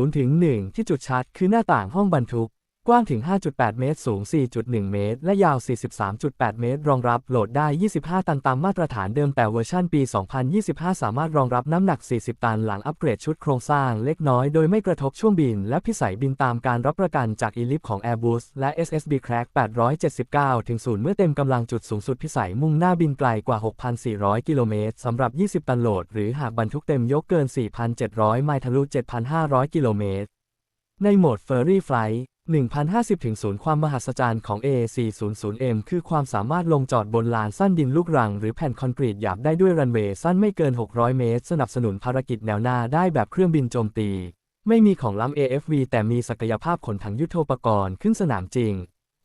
0ถึง1ที่จุดชาร์จคือหน้าต่างห้องบรรทุก กว้างถึง 5.8 เมตร สูง 4.1 เมตร และยาว 43.8 เมตร รองรับโหลดได้ 25 ตันตามมาตรฐานเดิมแต่เวอร์ชันปี 2025 สามารถรองรับน้ำหนัก 40 ตันหลังอัปเกรดชุดโครงสร้างเล็กน้อยโดยไม่กระทบช่วงบิน และพิสัยบินตามการรับประกันจาก ELIP ของ Airbus และ SSB Crack 879 ถึง0เมื่อเต็มกำลังจุดสูงสุดพิสัยมุ่งหน้าบินไกลกว่า 6,400 กิโลเมตรสำหรับ 20 ตันโหลด หรือหากบรรทุกเต็มยกเกิน 4,700 ไมล์ทะลุ 7,500 กิโลเมตรในโหมด Ferry Flight 1050ถึงศูนย์ความมหัศจรรย์ของ A400M คือความสามารถลงจอดบนลานสั้นดินลูกรัง หรือแผ่นคอนกรีตหยาบได้ด้วยรันเวย์สั้นไม่เกิน 600 เมตร สนับสนุนภารกิจแนวหน้าได้แบบเครื่องบินโจมตี ไม่มีของล้ำ AFV แต่มีศักยภาพขนถังยุทโธปกรณ์ขึ้นสนามจริง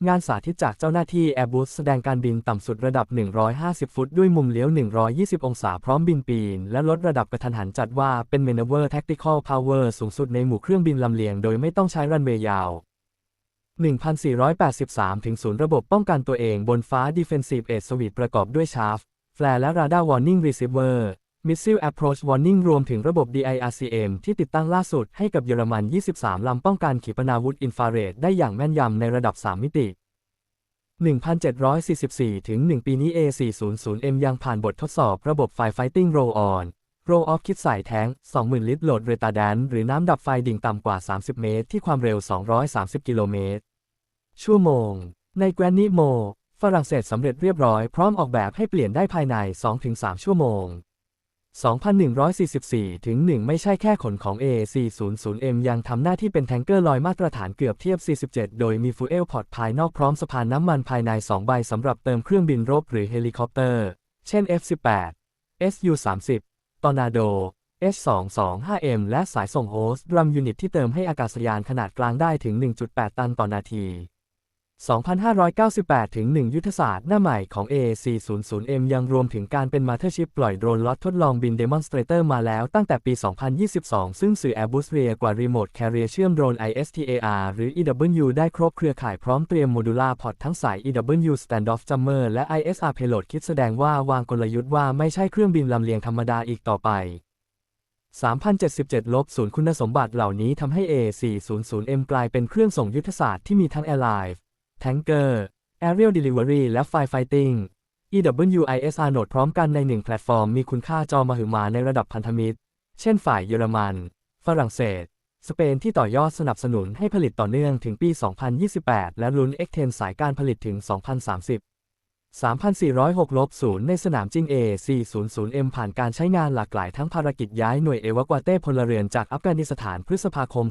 งานสาธิตจากเจ้าหน้าที่ Airbus แสดงการบินต่ำสุดระดับ 150 ฟุต ด้วยมุมเลี้ยว 120 องศาพร้อมบินปีน และลดระดับกระทันหันจัดว่าเป็น Maneuver Tactical Power สูงสุดในหมู่เครื่องบินลำเลียง โดยไม่ต้องใช้รันเวย์ยาว 1483 ถึงศูนย์ระบบป้องกันตัวเองบนฟ้า Defensive Air Suite ประกอบด้วยชาร์ฟแฟร์และ Radar Warning Receiver Missile Approach Warning รวมถึงระบบ DIRCM ที่ติดตั้งล่าสุดให้กับเยอรมัน 23 ลำป้องกันขีปนาวุธอินฟราเรดได้อย่างแม่นยำในระดับ 3 มิติ 1744 ถึง 1 ปีนี้ A400M ยังผ่านบททดสอบระบบไฟ Fighting Roll On Roll Off คิดใส่แท้ง 20,000 ลิตรโหลดเรตาแดน หรือน้ำดับไฟดิ่งต่ำกว่า 30 เมตร ที่ความเร็ว 230 กิโลเมตร ชั่วโมง ในแกรนนิโม ฝรั่งเศสสำเร็จเรียบร้อย พร้อมออกแบบให้เปลี่ยนได้ภายใน 2-3 ชั่วโมง 2,144 ถึง 1 ไม่ใช่แค่ขนของ A400M ยังทำหน้าที่เป็นแทงเกอร์ลอยมาตรฐานเกือบเทียบ 47 โดยมีฟูเอลพอร์ตภายนอกพร้อมสะพานน้ำมันภายใน 2 ใบสำหรับเติมเครื่องบินรบหรือเฮลิคอปเตอร์ เช่น F-18 Su-30 อร์นาโด H225M และสายส่งโฮสต์ดรัมยูนิตที่เติมให้อากาศยานขนาดกลางได้ถึง 1.8 ตันต่อนาที 2,598 ถึง 1 ยุทธศาสตร์หน้าใหม่ของ A400M ยังรวมถึงการเป็นมาเธอร์ชิปปล่อยโดรนล็อตทดลองบิน Demonstrator มาแล้วตั้งแต่ปี 2022 ซึ่งสื่อ Airbus เรียกว่า Remote Carrier เชื่อมโดรน ISTAR หรือ EW ได้ครบเครือข่ายพร้อมเตรียมโมดูล่าพอร์ตทั้งสาย EW Standoff Jammer และ ISR Payload คิดแสดงว่าวางกลยุทธ์ว่าไม่ใช่เครื่องบินลำเลียงธรรมดาอีกต่อไป3,077 ลบศูนย์คุณสมบัติเหล่านี้ทำให้ A400M กลายเป็นเครื่องส่งยุทธศาสตร์ที่มีทั้ง Alive Tanker Aerial Delivery และ Firefighting EWISR โหนดพร้อมกันในหนึ่งแพลตฟอร์มมีคุณค่าจอมหึมาในระดับพันธมิตร เช่นฝ่ายเยอรมัน ฝรั่งเศส สเปนที่ต่อยอดสนับสนุนให้ผลิตต่อเนื่องถึงปี 2028 และลุ้น X10 สายการผลิตถึง 2030 3,406ลบศูนย์ในสนามจริง A400M ผ่านการใช้งานหลากหลายทั้งภารกิจย้ายหน่วยเอวากวาเต้พลเรือนจากอัฟกานิสถานพฤษภาคม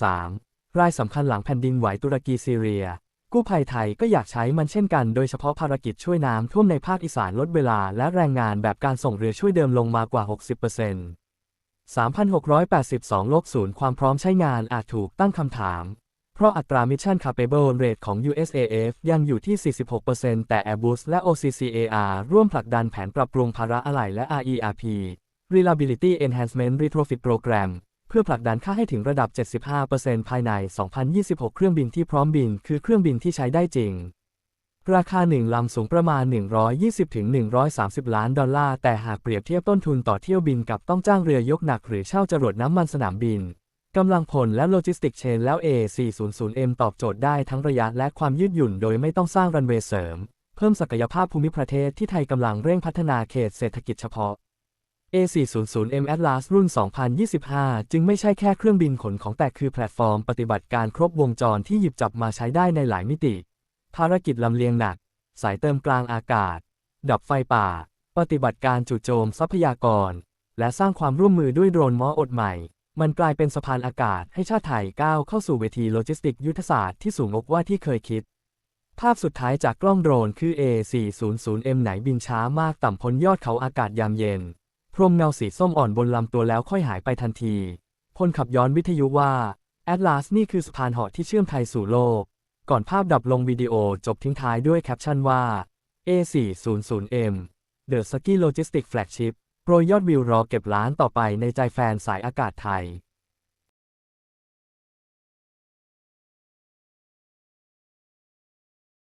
2023 รายสำคัญหลังแผ่นดินไหวตุรกีซีเรีย กู้ภัยไทยก็อยากใช้มันเช่นกันโดยเฉพาะภารกิจช่วยน้ำท่วมในภาคอีสานลดเวลาและแรงงานแบบการส่งเรือช่วยเดิมลงมากว่า 60% 3,682ลบศูนย์ความพร้อมใช้งานอาจถูกตั้งคำถาม เพราะอัตรา Mission Capable Rate ของ USAF ยังอยู่ที่ 46%แต่ Airbus และ OCCAR ร่วมผลักดันแผนปรับปรุงภาระอะไหล่และ RERP Reliability Enhancement Retrofit Program พื่อผลักดันค่าให้ถึงระดับ 75%ภายใน 2026 เครื่องบินที่พร้อมบิน คือเครื่องบินที่ใช้ได้จริง ราคาหนึ่งลำสูงประมาณ 120-130 ล้านดอลลาร์ แต่หากเปรียบเทียบต้นทุนต่อเที่ยวบินกับต้องจ้างเรือยกหนักหรือเช่าจรวดน้ำมันสนามบิน กำลังพลและโลจิสติกเชนแล้ว A400M ตอบโจทย์ได้ทั้งระยะและความยืดหยุ่นโดยไม่ต้องสร้างรันเวย์เสริม เพิ่มศักยภาพภูมิประเทศที่ไทยกำลังเร่งพัฒนาเขตเศรษฐกิจเฉพาะ A400M Atlas รุ่น 2025 จึงไม่ใช่แค่เครื่องบินขนของแต่คือแพลตฟอร์มปฏิบัติการครบวงจรที่หยิบจับมาใช้ได้ในหลายมิติ ภารกิจลำเลียงหนัก สายเติมกลางอากาศ ดับไฟป่า ปฏิบัติการจู่โจมทรัพยากร และสร้างความร่วมมือด้วยโดรนมออดใหม่ มันกลายเป็นสะพานอากาศให้ชาติไทยก้าวเข้าสู่เวทีโลจิสติกยุทธศาสตร์ที่สูงกว่าที่เคยคิดภาพสุดท้ายจากกล้องโดรนคือ A400M ไหนบินช้ามากต่ำพ้นยอดเขาอากาศยามเย็น พรมเงาสีส้มอ่อนบนลำตัวแล้วค่อยหายไปทันที พลขับย้อนวิทยุว่า แอตลาสนี่คือสะพานเหาะที่เชื่อมไทยสู่โลก ก่อนภาพดับลงวิดีโอจบทิ้งท้ายด้วยแคปชั่นว่า A400M The Ski Logistic Flagship โปรยยอดวิวรอเก็บล้านต่อไปในใจแฟนสายอากาศไทย